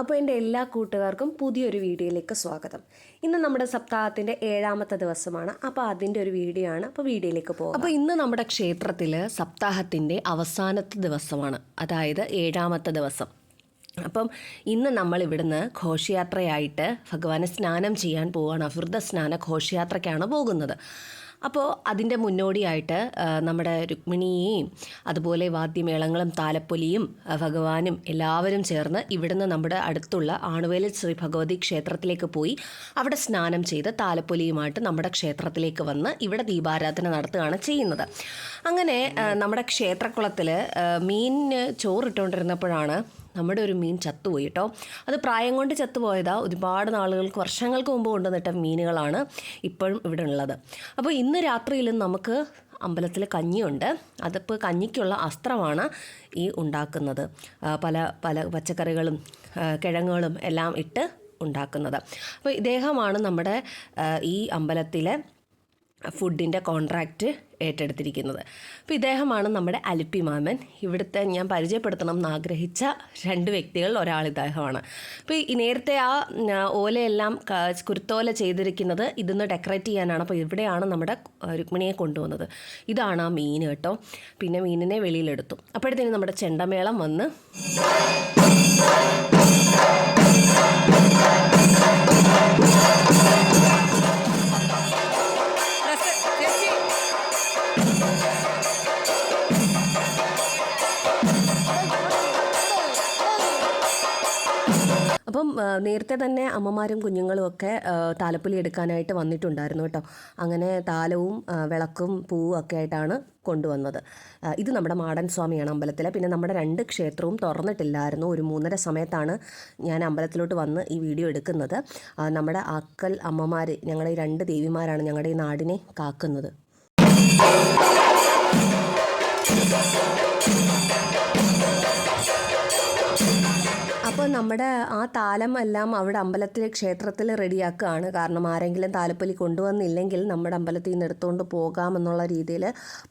അപ്പോൾ എന്റെ എല്ലാ കൂട്ടുകാർക്കും പുതിയൊരു വീഡിയോയിലേക്ക് സ്വാഗതം. ഇന്ന് നമ്മുടെ സപ്താഹത്തിന്റെ ഏഴാമത്തെ ദിവസമാണ്. അപ്പോൾ അതിന്റെ ഒരു വീഡിയോ ആണ്. അപ്പോൾ വീഡിയോയിലേക്ക് പോകും. അപ്പോൾ ഇന്ന് നമ്മുടെ ക്ഷേത്രത്തിൽ സപ്താഹത്തിന്റെ അവസാനത്തെ ദിവസമാണ്. അതായത് ഏഴാമത്തെ ദിവസം. അപ്പം ഇന്ന് നമ്മൾ ഇവിടുന്ന് ഘോഷയാത്രയായിട്ട് ഭഗവാനെ സ്നാനം ചെയ്യാൻ പോവുകയാണ് അഫൃത സ്നാന ഘോഷയാത്രയ്ക്കാണ് പോകുന്നത്. അപ്പോൾ അതിന്റെ മുന്നോടിയായിട്ട് നമ്മുടെ രുക്മിണിയെയും അതുപോലെ വാദ്യമേളങ്ങളും താലപ്പൊലിയും ഭഗവാനും എല്ലാവരും ചേർന്ന് ഇവിടുന്ന് നമ്മുടെ അടുത്തുള്ള ആണുവേലി ശ്രീ ഭഗവതി ക്ഷേത്രത്തിലേക്ക് പോയി അവിടെ സ്നാനം ചെയ്ത് താലപ്പൊലിയുമായിട്ട് നമ്മുടെ ക്ഷേത്രത്തിലേക്ക് വന്ന് ഇവിടെ ദീപാരാധന നടത്തുകയാണ് ചെയ്യുന്നത്. അങ്ങനെ നമ്മുടെ ക്ഷേത്രക്കുളത്തിൽ മീനിന് ചോറിട്ടുകൊണ്ടിരുന്നപ്പോഴാണ് നമ്മുടെ ഒരു മീൻ ചത്തുപോയി കേട്ടോ. അത് പ്രായം കൊണ്ട് ചത്തുപോയതാ. ഒരുപാട് നാളുകൾക്ക് വർഷങ്ങൾക്ക് മുമ്പ് കൊണ്ടുവന്നിട്ട മീനുകളാണ് ഇപ്പോഴും ഇവിടെ ഉള്ളത്. അപ്പോൾ ഇന്ന് രാത്രിയിലും നമുക്ക് അമ്പലത്തിൽ കഞ്ഞിയുണ്ട്. അതിപ്പോൾ കഞ്ഞിക്കുള്ള അസ്ത്രമാണ് ഈ ഉണ്ടാക്കുന്നത്. പല പല പച്ചക്കറികളും കിഴങ്ങുകളും എല്ലാം ഇട്ട് ഉണ്ടാക്കുന്നത്. അപ്പോൾ ഇദ്ദേഹമാണ് നമ്മുടെ ഈ അമ്പലത്തിലെ ഫുഡിന്റെ കോൺട്രാക്റ്റ് ഏറ്റെടുത്തിരിക്കുന്നത്. അപ്പോൾ ഇദ്ദേഹമാണ് നമ്മുടെ അലിപ്പി മാമൻ. ഇവിടുത്തെ ഞാൻ പരിചയപ്പെടുത്തണം എന്ന് ആഗ്രഹിച്ച രണ്ട് വ്യക്തികളിൽ ഒരാൾ ഇദ്ദേഹമാണ്. അപ്പോൾ ഈ നേരത്തെ ആ ഓലയെല്ലാം കുരുത്തോല ചെയ്തിരിക്കുന്നത് ഇതൊന്ന് ഡെക്കറേറ്റ് ചെയ്യാനാണ്. അപ്പോൾ ഇവിടെയാണ് നമ്മുടെ രുക്മിണിയെ കൊണ്ടുവന്നത്. ഇതാണ് ആ മീൻ കേട്ടോ. പിന്നെ മീനിനെ വെളിയിലെടുത്തു. അപ്പോഴത്തേനും നമ്മുടെ ചെണ്ടമേളം വന്ന് നേരത്തെ തന്നെ അമ്മമാരും കുഞ്ഞുങ്ങളും ഒക്കെ താലപ്പൊലി എടുക്കാനായിട്ട് വന്നിട്ടുണ്ടായിരുന്നു കേട്ടോ. അങ്ങനെ താലവും വിളക്കും പൂവും ഒക്കെ ആയിട്ടാണ് കൊണ്ടുവന്നത്. ഇത് നമ്മുടെ മാടൻ സ്വാമിയാണ് അമ്പലത്തിലെ. പിന്നെ നമ്മുടെ രണ്ട് ക്ഷേത്രവും തുറന്നിട്ടില്ലായിരുന്നു. ഒരു മൂന്നര സമയത്താണ് ഞാൻ അമ്പലത്തിലോട്ട് വന്ന് ഈ വീഡിയോ എടുക്കുന്നത്. നമ്മുടെ അക്കൽ അമ്മമാർ ഞങ്ങളുടെ ഈ രണ്ട് ദേവിമാരാണ് ഞങ്ങളുടെ ഈ നാടിനെ കാക്കുന്നത്. നമ്മുടെ ആ താലം എല്ലാം അവിടെ അമ്പലത്തിലെ ക്ഷേത്രത്തിൽ റെഡിയാക്കുകയാണ്. കാരണം ആരെങ്കിലും താലപ്പൊലി കൊണ്ടുവന്നില്ലെങ്കിൽ നമ്മുടെ അമ്പലത്തിൽ നിന്ന് എടുത്തുകൊണ്ട് പോകാമെന്നുള്ള രീതിയിൽ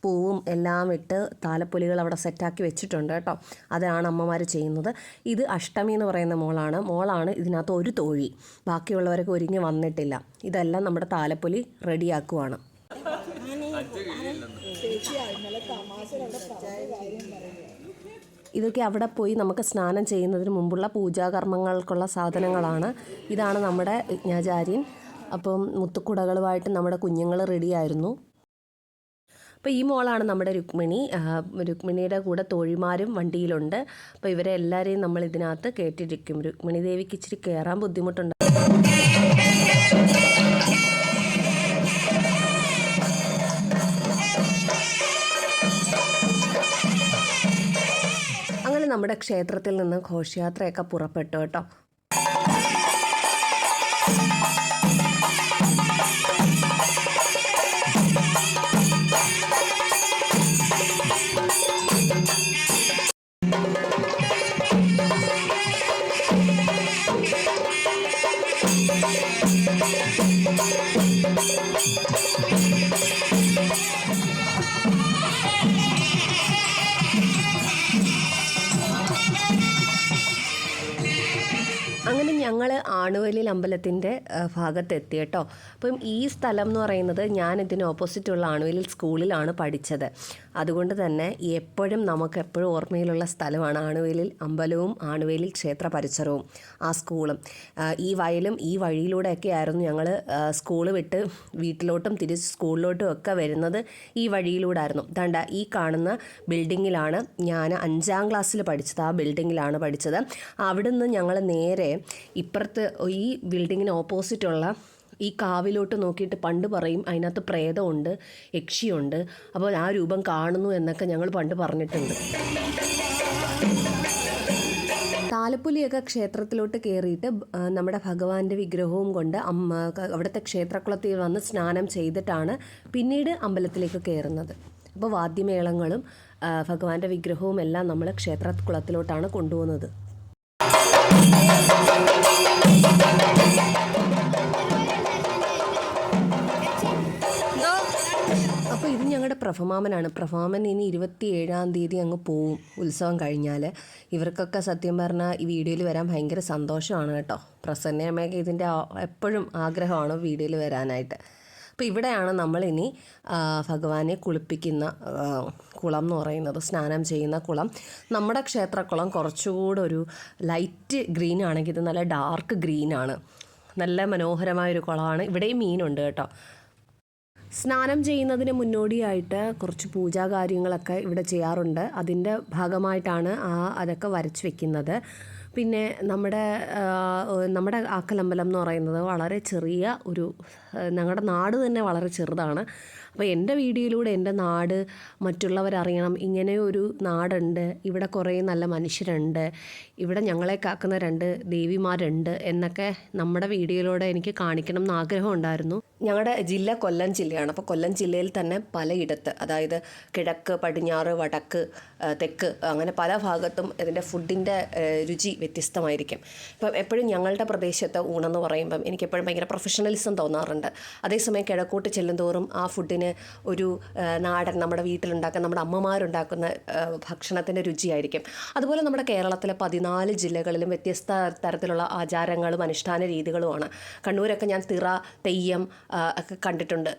പൂവും എല്ലാം ഇട്ട് താലപ്പൊലികൾ അവിടെ സെറ്റാക്കി വെച്ചിട്ടുണ്ട് കേട്ടോ. അതാണ് അമ്മമാർ ചെയ്യുന്നത്. ഇത് അഷ്ടമി എന്ന് പറയുന്ന മോളാണ്. മോളാണ് ഇതിനകത്ത് ഒരു തോഴി. ബാക്കിയുള്ളവരൊക്കെ ഒരുങ്ങി വന്നിട്ടില്ല. ഇതെല്ലാം നമ്മുടെ താലപ്പൊലി റെഡിയാക്കുവാണ്. ഇതൊക്കെ അവിടെ പോയി നമുക്ക് സ്നാനം ചെയ്യുന്നതിന് മുമ്പുള്ള പൂജാകർമ്മങ്ങൾക്കുള്ള സാധനങ്ങളാണ്. ഇതാണ് നമ്മുടെ യജ്ഞാചാര്യൻ. അപ്പം മുത്തുക്കുടകളുമായിട്ട് നമ്മുടെ കുഞ്ഞുങ്ങൾ റെഡിയായിരുന്നു. അപ്പോൾ ഈ മോളാണ് നമ്മുടെ രുക്മിണി. രുക്മിണിയുടെ കൂടെ തോഴിമാരും വണ്ടിയിലുണ്ട്. അപ്പോൾ ഇവരെ എല്ലാവരെയും നമ്മൾ ഇതിനകത്ത് കേട്ടിരിക്കും. രുക്മിണി ദേവിക്ക് ഇച്ചിരി കയറാൻ ബുദ്ധിമുട്ടുണ്ട്. നമ്മുടെ ക്ഷേത്രത്തിൽ നിന്ന് ഘോഷയാത്രയൊക്കെ പുറപ്പെട്ടു കേട്ടോ. അങ്ങനെ ഞങ്ങൾ ആണുവലിൽ അമ്പലത്തിന്റെ ഭാഗത്തെത്തി കേട്ടോ. അപ്പം ഈ സ്ഥലം എന്ന് പറയുന്നത് ഞാൻ ഇതിന് ഓപ്പോസിറ്റുള്ള ആണുവിൽ സ്കൂളിലാണ് പഠിച്ചത്. അതുകൊണ്ട് തന്നെ എപ്പോഴും നമുക്ക് എപ്പോഴും ഓർമ്മയിലുള്ള സ്ഥലമാണ് ആണുവേലിൽ അമ്പലവും ആണുവേലിൽ ക്ഷേത്ര പരിസരവും ആ സ്കൂളും. ഈ വയലും ഈ വഴിയിലൂടെയൊക്കെ ആയിരുന്നു ഞങ്ങൾ സ്കൂൾ വിട്ട് വീട്ടിലോട്ടും തിരിച്ച് സ്കൂളിലോട്ടും ഒക്കെ വരുന്നത് ഈ വഴിയിലൂടെ ആയിരുന്നു ദണ്ട ഈ കാണുന്ന ബിൽഡിങ്ങിലാണ് ഞാൻ അഞ്ചാം ക്ലാസ്സിൽ പഠിച്ചത് ആ ബിൽഡിങ്ങിലാണ് പഠിച്ചത്. അവിടുന്ന് ഞങ്ങൾ നേരെ ഇപ്പുറത്ത് ഈ ബിൽഡിങ്ങിന് ഓപ്പോസിറ്റുള്ള ഈ കാവിലോട്ട് നോക്കിയിട്ട് പണ്ട് പറയും അതിനകത്ത് പ്രേതമുണ്ട് യക്ഷിയുണ്ട്. അപ്പോൾ ആ രൂപം കാണുന്നു എന്നൊക്കെ ഞങ്ങൾ പണ്ട് പറഞ്ഞിട്ടുണ്ട്. താലപ്പൊലിയൊക്കെ ക്ഷേത്രത്തിലോട്ട് കയറിയിട്ട് നമ്മുടെ ഭഗവാന്റെ വിഗ്രഹവും കൊണ്ട് അമ്മ അവിടുത്തെ ക്ഷേത്രക്കുളത്തിൽ വന്ന് സ്നാനം ചെയ്തിട്ടാണ് പിന്നീട് അമ്പലത്തിലേക്ക് കയറുന്നത്. അപ്പോൾ വാദ്യമേളങ്ങളും ഭഗവാന്റെ വിഗ്രഹവും എല്ലാം നമ്മൾ ക്ഷേത്രക്കുളത്തിലോട്ടാണ് കൊണ്ടുപോകുന്നത്. ഞങ്ങളുടെ പ്രഭമാമനാണ്. പ്രഭമാമൻ ഇനി ഇരുപത്തി ഏഴാം തീയതി അങ്ങ് പോവും ഉത്സവം കഴിഞ്ഞാൽ ഇവർക്കൊക്കെ സത്യം പറഞ്ഞാൽ ഈ വീഡിയോയിൽ വരാൻ ഭയങ്കര സന്തോഷമാണ് കേട്ടോ. പ്രസന്നയമ്മയൊക്കെ ഇതിന്റെ എപ്പോഴും ആഗ്രഹമാണ് വീഡിയോയിൽ വരാനായിട്ട്. അപ്പോൾ ഇവിടെയാണ് നമ്മളിനി ഭഗവാനെ കുളിപ്പിക്കുന്ന കുളം എന്ന് പറയുന്നത് സ്നാനം ചെയ്യുന്ന കുളം. നമ്മുടെ ക്ഷേത്രക്കുളം കുറച്ചുകൂടെ ഒരു ലൈറ്റ് ഗ്രീൻ ആണെങ്കിൽ ഇത് നല്ല ഡാർക്ക് ഗ്രീനാണ് നല്ല മനോഹരമായൊരു കുളമാണ്. ഇവിടെയും മീനുണ്ട് കേട്ടോ. സ്നാനം ചെയ്യുന്നതിന് മുന്നോടിയായിട്ട് കുറച്ച് പൂജാ കാര്യങ്ങളൊക്കെ ഇവിടെ ചെയ്യാറുണ്ട്. അതിന്റെ ഭാഗമായിട്ടാണ് ആ അതൊക്കെ വരച്ച് വെക്കുന്നത്. പിന്നെ നമ്മുടെ നമ്മുടെ ആക്കലമ്പലം എന്ന് പറയുന്നത് വളരെ ചെറിയ ഒരു ഞങ്ങളുടെ നാട് തന്നെ വളരെ ചെറുതാണ്. അപ്പോൾ എന്റെ വീഡിയോയിലൂടെ എന്റെ നാട് മറ്റുള്ളവരറിയണം ഇങ്ങനെ ഒരു നാടുണ്ട്. ഇവിടെ കുറേ നല്ല മനുഷ്യരുണ്ട്. ഇവിടെ ഞങ്ങളെ കാക്കുന്ന രണ്ട് ദേവിമാരുണ്ട് എന്നൊക്കെ നമ്മുടെ വീഡിയോയിലൂടെ എനിക്ക് കാണിക്കണം എന്ന് ആഗ്രഹമുണ്ടായിരുന്നു ഞങ്ങളുടെ ജില്ല കൊല്ലം ജില്ലയാണ്. അപ്പോൾ കൊല്ലം ജില്ലയിൽ തന്നെ പലയിടത്ത് അതായത് കിഴക്ക് പടിഞ്ഞാറ് വടക്ക് തെക്ക് അങ്ങനെ പല ഭാഗത്തും ഇതിന്റെ ഫുഡിന്റെ രുചി വ്യത്യസ്തമായിരിക്കും. ഇപ്പം എപ്പോഴും ഞങ്ങളുടെ പ്രദേശത്ത് ഊണെന്ന് പറയുമ്പം എനിക്കെപ്പോഴും ഭയങ്കര പ്രൊഫഷണലിസം തോന്നാറുണ്ട്. അതേസമയം കിഴക്കോട്ട് ചെല്ലുന്തോറും ആ ഫുഡിന് ഒരു നാടൻ നമ്മുടെ വീട്ടിലുണ്ടാക്കുന്ന നമ്മുടെ അമ്മമാരുണ്ടാക്കുന്ന ഭക്ഷണത്തിന്റെ രുചിയായിരിക്കും. അതുപോലെ നമ്മുടെ കേരളത്തിലെ പതിനാല് ജില്ലകളിലും വ്യത്യസ്ത തരത്തിലുള്ള ആചാരങ്ങളും അനുഷ്ഠാന രീതികളുമാണ്. കണ്ണൂരൊക്കെ ഞാൻ തിറ തെയ്യം ഒക്കെ കണ്ടിട്ടുണ്ട്.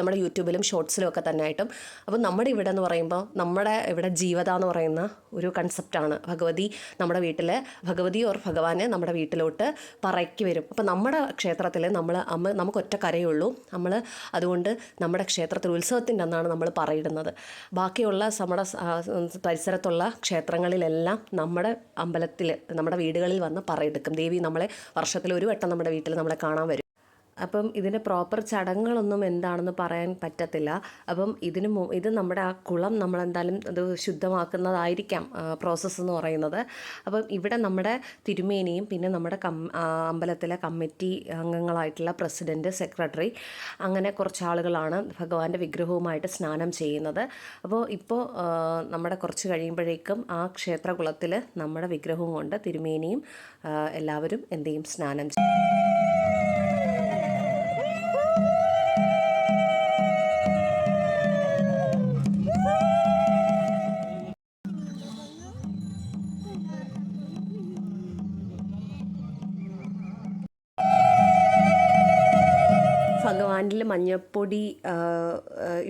നമ്മുടെ യൂട്യൂബിലും ഷോർട്സിലും ഒക്കെ തന്നെ ആയിട്ടും അപ്പോൾ നമ്മുടെ ഇവിടെ എന്ന് പറയുമ്പോൾ നമ്മുടെ ഇവിടെ ജീവത എന്ന് പറയുന്ന ഒരു കൺസെപ്റ്റാണ് ഭഗവതി നമ്മുടെ വീട്ടിൽ ഭഗവതി ഓർ ഭഗവാനെ നമ്മുടെ വീട്ടിലോട്ട് പറയ്ക്ക് വരും. അപ്പം നമ്മുടെ ക്ഷേത്രത്തിൽ നമ്മൾ അമ്മ നമുക്ക് ഒറ്റ കരയുള്ളൂ. നമ്മൾ അതുകൊണ്ട് നമ്മുടെ ക്ഷേത്രത്തിൽ ഉത്സവത്തിന്റെ അന്നാണ് നമ്മൾ പറയിടുന്നത്. ബാക്കിയുള്ള നമ്മുടെ പരിസരത്തുള്ള ക്ഷേത്രങ്ങളിലെല്ലാം നമ്മുടെ അമ്പലത്തിൽ നമ്മുടെ വീടുകളിൽ വന്ന് പറയെടുക്കും. ദേവി നമ്മളെ വർഷത്തിൽ ഒരു വട്ടം നമ്മുടെ വീട്ടിൽ നമ്മളെ കാണാൻ വരും. അപ്പം ഇതിന്റെ പ്രോപ്പർ ചടങ്ങുകളൊന്നും എന്താണെന്ന് പറയാൻ പറ്റത്തില്ല. അപ്പം ഇതിന് ഇത് നമ്മുടെ ആ കുളം നമ്മളെന്തായാലും അത് ശുദ്ധമാക്കുന്നതായിരിക്കാം പ്രോസസ്സ് എന്ന് പറയുന്നത്. അപ്പം ഇവിടെ നമ്മുടെ തിരുമേനിയും പിന്നെ നമ്മുടെ കം അമ്പലത്തിലെ കമ്മിറ്റി അംഗങ്ങളായിട്ടുള്ള പ്രസിഡന്റ് സെക്രട്ടറി അങ്ങനെ കുറച്ച് ആളുകളാണ് ഭഗവാന്റെ വിഗ്രഹവുമായിട്ട് സ്നാനം ചെയ്യുന്നത്. അപ്പോൾ ഇപ്പോൾ നമ്മുടെ കുറച്ച് കഴിയുമ്പോഴേക്കും ആ ക്ഷേത്രകുളത്തിൽ നമ്മുടെ വിഗ്രഹവും കൊണ്ട് തിരുമേനിയും എല്ലാവരും എന്ത് ചെയ്യും സ്നാനം ചെയ്യും. മഞ്ഞപ്പൊടി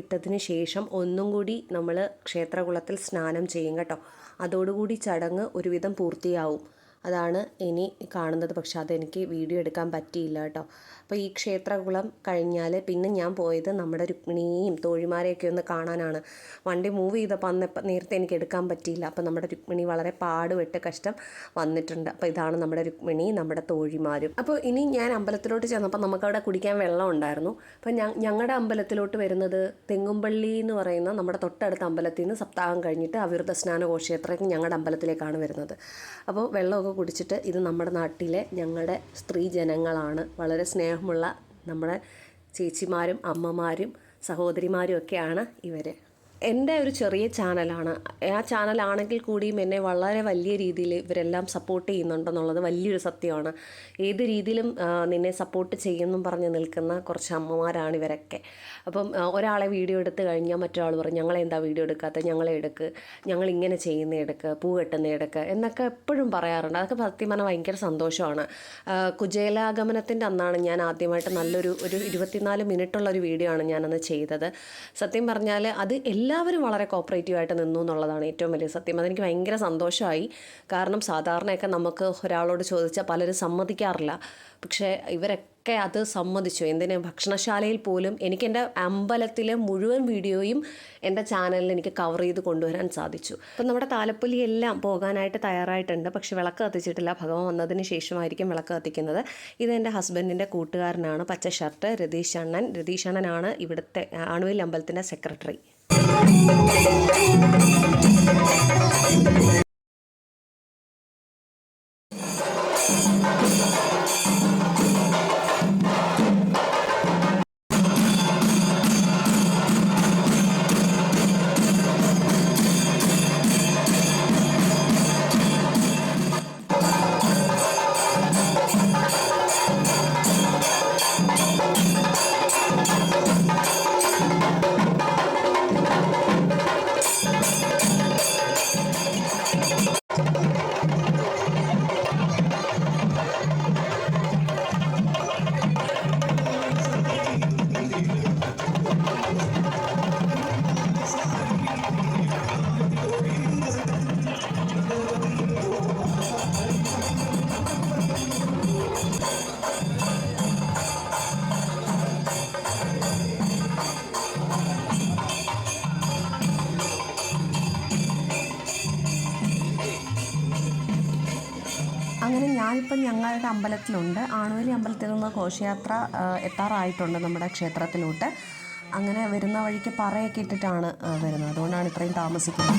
ഇട്ടതിന് ശേഷം ഒന്നും കൂടി നമ്മൾ ക്ഷേത്രകുളത്തിൽ സ്നാനം ചെയ്യും കേട്ടോ. അതോടുകൂടി ചടങ്ങ് ഒരുവിധം പൂർത്തിയാവും. അതാണ് ഇനി കാണുന്നത്. പക്ഷെ അതെനിക്ക് വീഡിയോ എടുക്കാൻ പറ്റിയില്ല കേട്ടോ. അപ്പോൾ ഈ ക്ഷേത്രകുളം കഴിഞ്ഞാൽ പിന്നെ ഞാൻ പോയത് നമ്മുടെ രുക്മിണിയെയും തോഴിമാരെയൊക്കെ ഒന്ന് കാണാനാണ്. വണ്ടി മൂവ് ചെയ്തപ്പോൾ അന്ന് നേരത്തെ എനിക്ക് എടുക്കാൻ പറ്റിയില്ല. അപ്പോൾ നമ്മുടെ രുക്മിണി വളരെ പാടുപെട്ട് കഷ്ടം വന്നിട്ടുണ്ട്. അപ്പോൾ ഇതാണ് നമ്മുടെ രുക്മിണി നമ്മുടെ തോഴിമാരും. അപ്പോൾ ഇനി ഞാൻ അമ്പലത്തിലോട്ട് ചെന്നപ്പോൾ നമുക്കവിടെ കുടിക്കാൻ വെള്ളം ഉണ്ടായിരുന്നു. അപ്പോൾ ഞങ്ങളുടെ അമ്പലത്തിലോട്ട് വരുന്നത് തെങ്ങുംപള്ളി എന്ന് പറയുന്ന നമ്മുടെ തൊട്ടടുത്ത അമ്പലത്തിൽ നിന്ന് സപ്താഹം കഴിഞ്ഞിട്ട് അവിരുദ്ധ സ്നാന ഘോഷയാത്രയ്ക്ക് ഞങ്ങളുടെ അമ്പലത്തിലേക്കാണ് വരുന്നത്. അപ്പോൾ വെള്ളമൊക്കെ കുടിച്ചിട്ട് ഇത് നമ്മുടെ നാട്ടിലെ ഞങ്ങളുടെ സ്ത്രീ ജനങ്ങളാണ്. വളരെ സ്നേഹമുള്ള നമ്മുടെ ചേച്ചിമാരും അമ്മമാരും സഹോദരിമാരും ഒക്കെയാണ് ഇവർ എന്റെ ഒരു ചെറിയ ചാനലാണ്. ആ ചാനലാണെങ്കിൽ കൂടിയും എന്നെ വളരെ വലിയ രീതിയിൽ ഇവരെല്ലാം സപ്പോർട്ട് ചെയ്യുന്നുണ്ടെന്നുള്ളത് വലിയൊരു സത്യമാണ്. ഏത് രീതിയിലും നിന്നെ സപ്പോർട്ട് ചെയ്യുമെന്നും പറഞ്ഞ് നിൽക്കുന്ന കുറച്ച് അമ്മമാരാണ് ഇവരൊക്കെ. അപ്പം ഒരാളെ വീഡിയോ എടുത്ത് കഴിഞ്ഞാൽ മറ്റൊരാൾ പറയും ഞങ്ങളെന്താ വീഡിയോ എടുക്കാത്ത ഞങ്ങളെ എടുക്ക്. ഞങ്ങൾ ഇങ്ങനെ ചെയ്യുന്ന എടുക്ക്. പൂ കെട്ടുന്ന എടുക്ക്. എന്നൊക്കെ എപ്പോഴും പറയാറുണ്ട്. അതൊക്കെ സത്യം പറഞ്ഞാൽ ഭയങ്കര സന്തോഷമാണ്. കുജേലാഗമനത്തിന്റെ അന്നാണ് ഞാൻ ആദ്യമായിട്ട് നല്ലൊരു ഒരു ഇരുപത്തിനാല് മിനിറ്റുള്ള ഒരു വീഡിയോ ആണ് ഞാനന്ന് ചെയ്തത്. സത്യം പറഞ്ഞാൽ അത് എല്ലാവരും വളരെ കോപ്പറേറ്റീവ് ആയിട്ട് നിന്നു എന്നുള്ളതാണ് ഏറ്റവും വലിയ സത്യം. അതെനിക്ക് ഭയങ്കര സന്തോഷമായി. കാരണം സാധാരണയൊക്കെ നമുക്ക് ഒരാളോട് ചോദിച്ചാൽ പലരും സമ്മതിക്കാറില്ല. പക്ഷേ ഇവരൊക്കെ അത് സമ്മതിച്ചു. എന്തിന്? ഭക്ഷണശാലയിൽ പോലും എനിക്ക് എന്റെ അമ്പലത്തിലെ മുഴുവൻ വീഡിയോയും എന്റെ ചാനലിൽ എനിക്ക് കവർ ചെയ്ത് കൊണ്ടുവരാൻ സാധിച്ചു. അപ്പം നമ്മുടെ താലപ്പൊലി എല്ലാം പോകാനായിട്ട് തയ്യാറായിട്ടുണ്ട്. പക്ഷേ വിളക്ക് കത്തിച്ചിട്ടില്ല. ഭഗവാൻ വന്നതിന് ശേഷമായിരിക്കും വിളക്ക് കത്തിക്കുന്നത്. ഇത് എന്റെ ഹസ്ബൻഡിന്റെ കൂട്ടുകാരനാണ്. പച്ച ഷർട്ട് രതീഷ് അണ്ണൻ. രതീഷ് അണ്ണനാണ് ഇവിടുത്തെ ആണുവിൽ അമ്പലത്തിന്റെ സെക്രട്ടറി. Thank you. അമ്പലത്തിലുണ്ട് ആണുവലി അമ്പലത്തിൽ നിന്ന് ഘോഷയാത്ര എത്താറായിട്ടുണ്ട് നമ്മുടെ ക്ഷേത്രത്തിലോട്ട്. അങ്ങനെ വരുന്ന വഴിക്ക് പറയൊക്കെ ഇട്ടിട്ടാണ് വരുന്നത്. അതുകൊണ്ടാണ് ഇത്രയും താമസിക്കുന്നത്.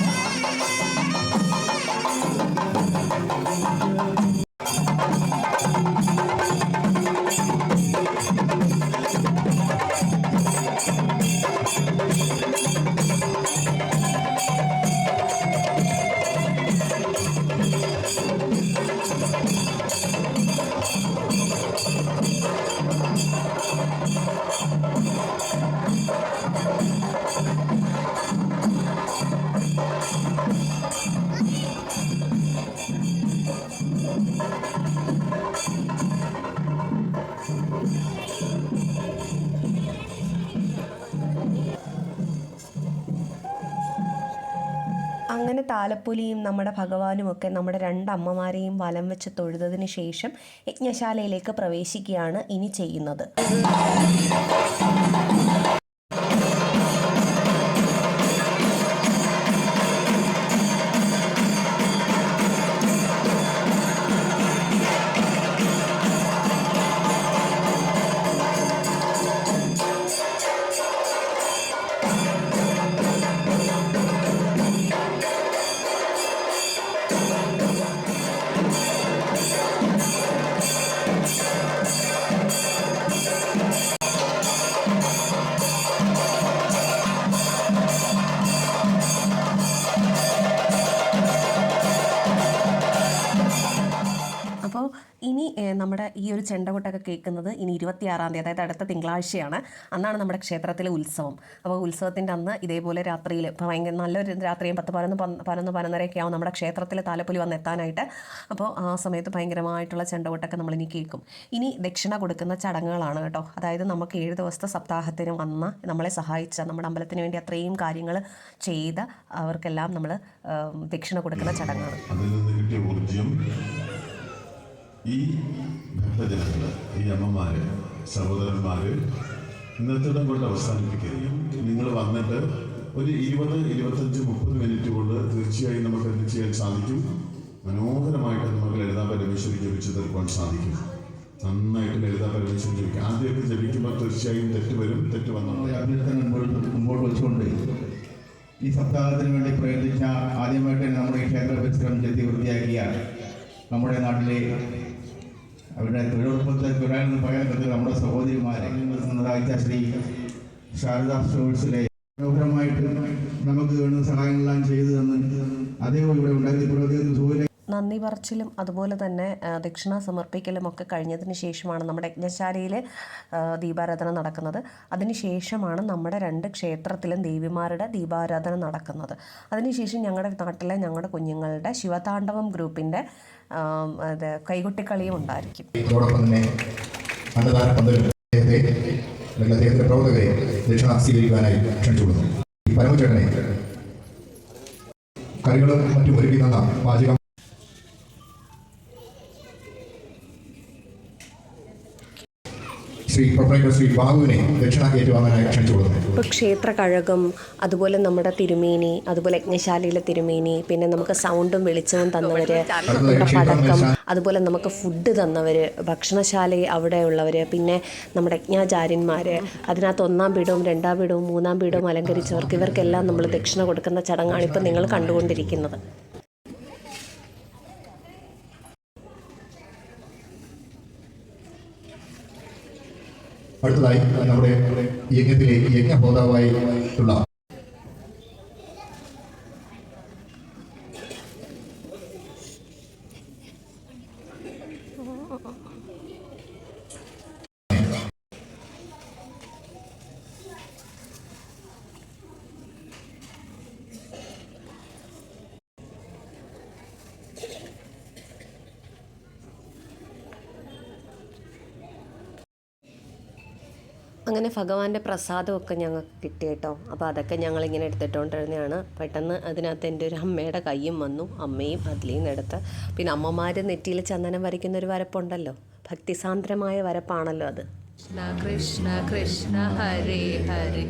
താലപ്പൊലിയും നമ്മുടെ ഭഗവാനുമൊക്കെ നമ്മുടെ രണ്ടമ്മമാരെയും വലം വെച്ച് തൊഴുതതിന് ശേഷം യജ്ഞശാലയിലേക്ക് പ്രവേശിക്കുകയാണ് ഇനി ചെയ്യുന്നത്. അപ്പോൾ ഇനി നമ്മുടെ ഈ ഒരു ചെണ്ടകൊട്ടൊക്കെ കേൾക്കുന്നത് ഇനി ഇരുപത്തിയാറാം തീയതി അതായത് അടുത്ത തിങ്കളാഴ്ചയാണ്. അന്നാണ് നമ്മുടെ ക്ഷേത്രത്തിലെ ഉത്സവം. അപ്പോൾ ഉത്സവത്തിന്റെ അന്ന് ഇതേപോലെ രാത്രിയിൽ ഇപ്പോൾ ഭയങ്കര നല്ലൊരു രാത്രിയും പത്ത് പതിനൊന്ന് പതിനൊന്ന് പതിനൊന്നരയൊക്കെ ആവും നമ്മുടെ ക്ഷേത്രത്തിലെ താലപ്പൊലി വന്ന് എത്താനായിട്ട്. അപ്പോൾ ആ സമയത്ത് ഭയങ്കരമായിട്ടുള്ള ചെണ്ടകൊട്ടൊക്കെ നമ്മളിനി കേൾക്കും. ഇനി ദക്ഷിണ കൊടുക്കുന്ന ചടങ്ങുകളാണ് കേട്ടോ. അതായത് നമുക്ക് ഏഴ് ദിവസത്തെ സപ്താഹത്തിന് വന്ന നമ്മളെ സഹായിച്ച നമ്മുടെ അമ്പലത്തിന് വേണ്ടി അത്രയും കാര്യങ്ങൾ ചെയ്ത അവർക്കെല്ലാം നമ്മൾ ദക്ഷിണ കൊടുക്കുന്ന ചടങ്ങാണ്. ഊർജം ഈ ഭക്തജനങ്ങൾ ഈ അമ്മമാര് സഹോദരന്മാര് ഇന്നത്തെ കൊണ്ട് അവസാനിപ്പിക്കുകയും നിങ്ങൾ വന്നിട്ട് ഒരു ഇരുപത് ഇരുപത്തഞ്ച് മുപ്പത് മിനിറ്റ് കൊണ്ട് തീർച്ചയായും നമുക്ക് എന്ത് ചെയ്യാൻ സാധിക്കും? മനോഹരമായിട്ട് നമുക്ക് ലളിതാ പരമേശ്വരി ജപിച്ച് തീർക്കുവാൻ സാധിക്കും. നന്നായിട്ട് ലളിതാ പരമേശ്വരി ജപിക്കും ആദ്യമൊക്കെ ജപിക്കുമ്പോൾ തീർച്ചയായും തെറ്റ് വരും തെറ്റ് വന്നു. അഭ്യർത്ഥന മുമ്പോട്ട് വെച്ചുകൊണ്ട് ഈ സപ്താഹത്തിന് വേണ്ടി പ്രയത്നിച്ച ആദ്യമായിട്ട് നമ്മുടെ ക്ഷേത്ര പരിസരം ചെത്തി വൃത്തിയാക്കിയ നമ്മുടെ നാട്ടിലെ അവരുടെ തൊഴിലുറപ്പത്തെ തൊഴിലാളി പകരം പറ്റുന്ന നമ്മുടെ സഹോദരിമാരെ സഹായിച്ച ശ്രീ ശാരദാ സ്റ്റോഴ്സിലെ മനോഹരമായിട്ട് നമുക്ക് വേണ്ട സഹായങ്ങളെല്ലാം ചെയ്തു തന്ന് അദ്ദേഹം ഇവിടെ ഉണ്ടായിരുന്നപ്പോൾ അദ്ദേഹം സൂര്യ നന്ദി പറച്ചിലും അതുപോലെ തന്നെ ദക്ഷിണ സമർപ്പിക്കലും ഒക്കെ കഴിഞ്ഞതിന് ശേഷമാണ് നമ്മുടെ യജ്ഞശാലയിൽ ദീപാരാധന നടക്കുന്നത്. അതിനുശേഷമാണ് നമ്മുടെ രണ്ട് ക്ഷേത്രത്തിലും ദേവിമാരുടെ ദീപാരാധന നടക്കുന്നത്. അതിനുശേഷം ഞങ്ങളുടെ നാട്ടിലെ ഞങ്ങളുടെ കുഞ്ഞുങ്ങളുടെ ശിവതാണ്ഡവം ഗ്രൂപ്പിന്റെ അത് കൈകൊട്ടിക്കളിയും ഉണ്ടായിരിക്കും. ഇതോടൊപ്പം തന്നെ കറികളും മറ്റും ഒരുക്കി തന്ന പാചകം ശ്രീ പ്രൊപ്പറേറ്റർ ശ്രീ ബാബുവിനെ ദക്ഷിണ ഏറ്റുവാങ്ങാനായി ക്ഷണിച്ചുകൊള്ളുന്നു ഇപ്പോൾ ക്ഷേത്ര കഴകം അതുപോലെ നമ്മുടെ തിരുമേനി അതുപോലെ യജ്ഞശാലയിലെ തിരുമേനി പിന്നെ നമുക്ക് സൗണ്ടും വെളിച്ചവും തന്നവര് നമ്മുടെ പടക്കം അതുപോലെ നമുക്ക് ഫുഡ് തന്നവര് ഭക്ഷണശാല അവിടെയുള്ളവർ പിന്നെ നമ്മുടെ യജ്ഞാചാര്യന്മാര് അതിനകത്ത് ഒന്നാം പീഠവും രണ്ടാം പീഠവും മൂന്നാം പീഠവും അലങ്കരിച്ചവർക്ക് ഇവർക്കെല്ലാം നമ്മൾ ദക്ഷിണ കൊടുക്കുന്ന ചടങ്ങാണ് ഇപ്പം നിങ്ങൾ കണ്ടുകൊണ്ടിരിക്കുന്നത്. അടുത്തതായി നമ്മുടെ യജ്ഞത്തിലെ യജ്ഞ ഉള്ള അങ്ങനെ ഭഗവാന്റെ പ്രസാദമൊക്കെ ഞങ്ങൾക്ക് കിട്ടി കേട്ടോ. അപ്പോൾ അതൊക്കെ ഞങ്ങളിങ്ങനെ എടുത്തിട്ടുകൊണ്ടിരുന്നതാണ്. പെട്ടെന്ന് അതിനകത്ത് എന്റെ ഒരു അമ്മയുടെ കൈയും വന്നു. അമ്മയും അതിലേയും എടുത്ത്. പിന്നെ അമ്മമാർ നെറ്റിയിൽ ചന്ദനം വരയ്ക്കുന്ന ഒരു വരപ്പുണ്ടല്ലോ. ഭക്തിസാന്ദ്രമായ വരപ്പാണല്ലോ അത്. കൃഷ്ണ കൃഷ്ണ കൃഷ്ണ ഹരേ ഹരേ.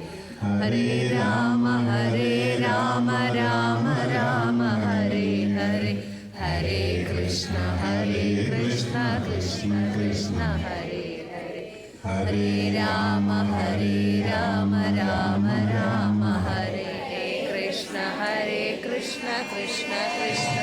ഹരേ രാമ ഹരേ രാമ രാമ രാമ ഹരേ ഹരേ. ഹരേ കൃഷ്ണ ഹരേ കൃഷ്ണ കൃഷ്ണ കൃഷ്ണ ഹരേ. ഹരേ രാമ ഹരേ രാമ രാമ രാമ ഹരേ കൃഷ്ണ ഹരേ കൃഷ്ണ കൃഷ്ണ കൃഷ്ണ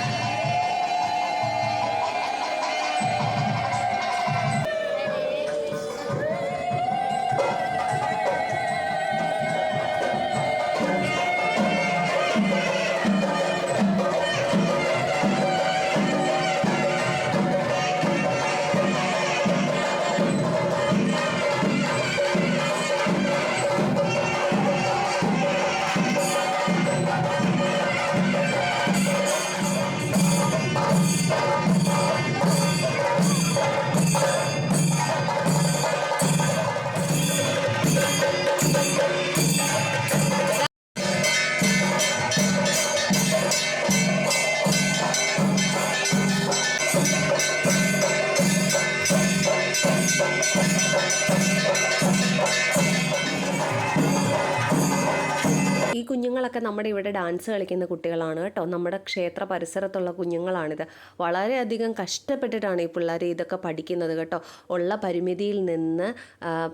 കുഞ്ഞുങ്ങളൊക്കെ നമ്മുടെ ഇവിടെ ഡാൻസ് കളിക്കുന്ന കുട്ടികളാണ് കേട്ടോ. നമ്മുടെ ക്ഷേത്ര പരിസരത്തുള്ള കുഞ്ഞുങ്ങളാണിത്. വളരെയധികം കഷ്ടപ്പെട്ടിട്ടാണ് ഈ പിള്ളേർ ഇതൊക്കെ പഠിക്കുന്നത് കേട്ടോ. ഉള്ള പരിമിതിയിൽ നിന്ന്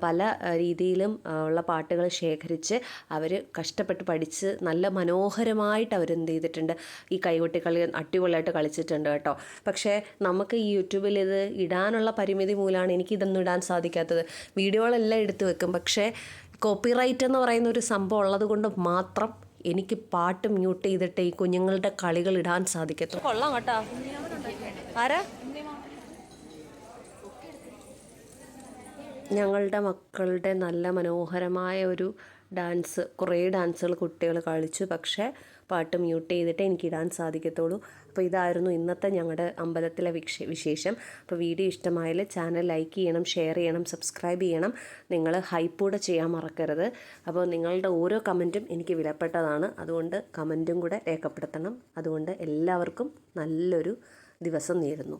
പല രീതിയിലും ഉള്ള പാട്ടുകൾ ശേഖരിച്ച് അവർ കഷ്ടപ്പെട്ട് പഠിച്ച് നല്ല മനോഹരമായിട്ട് അവരെന്ത് ചെയ്തിട്ടുണ്ട്. ഈ കൈകൊട്ടിക്കളി അടിപൊളിയായിട്ട് കളിച്ചിട്ടുണ്ട് കേട്ടോ. പക്ഷേ നമുക്ക് ഈ യൂട്യൂബിൽ ഇത് ഇടാനുള്ള പരിമിതി മൂലമാണ് എനിക്കിതൊന്നും ഇടാൻ സാധിക്കാത്തത്. വീഡിയോകളെല്ലാം എടുത്തു വെക്കും. പക്ഷേ കോപ്പിറൈറ്റ് എന്ന് പറയുന്ന ഒരു സംഭവം ഉള്ളത് കൊണ്ട് മാത്രം എനിക്ക് പാട്ട് മ്യൂട്ട് ചെയ്തിട്ട് ഈ കുഞ്ഞുങ്ങളുടെ കളികൾ ഇടാൻ സാധിക്കത്തു കൊള്ളാം കേട്ടോ. ആരാ? ഞങ്ങളുടെ മക്കളുടെ നല്ല മനോഹരമായ ഒരു ഡാൻസ് കുറേ ഡാൻസുകൾ കുട്ടികൾ കളിച്ചു. പക്ഷേ പാട്ട് മ്യൂട്ട് ചെയ്തിട്ട് എനിക്ക് ഇടാൻ സാധിക്കത്തുള്ളൂ. അപ്പോൾ ഇതായിരുന്നു ഇന്നത്തെ ഞങ്ങളുടെ അമ്പലത്തിലെ വിശേഷം. അപ്പോൾ വീഡിയോ ഇഷ്ടമായാൽ ചാനൽ ലൈക്ക് ചെയ്യണം ഷെയർ ചെയ്യണം സബ്സ്ക്രൈബ് ചെയ്യണം. നിങ്ങൾ ഹൈപ്പ് കൂടെ ചെയ്യാൻ മറക്കരുത്. അപ്പോൾ നിങ്ങളുടെ ഓരോ കമന്റും എനിക്ക് വിലപ്പെട്ടതാണ്. അതുകൊണ്ട് കമന്റും കൂടെ രേഖപ്പെടുത്തണം. അതുകൊണ്ട് എല്ലാവർക്കും നല്ലൊരു ദിവസം നേരുന്നു.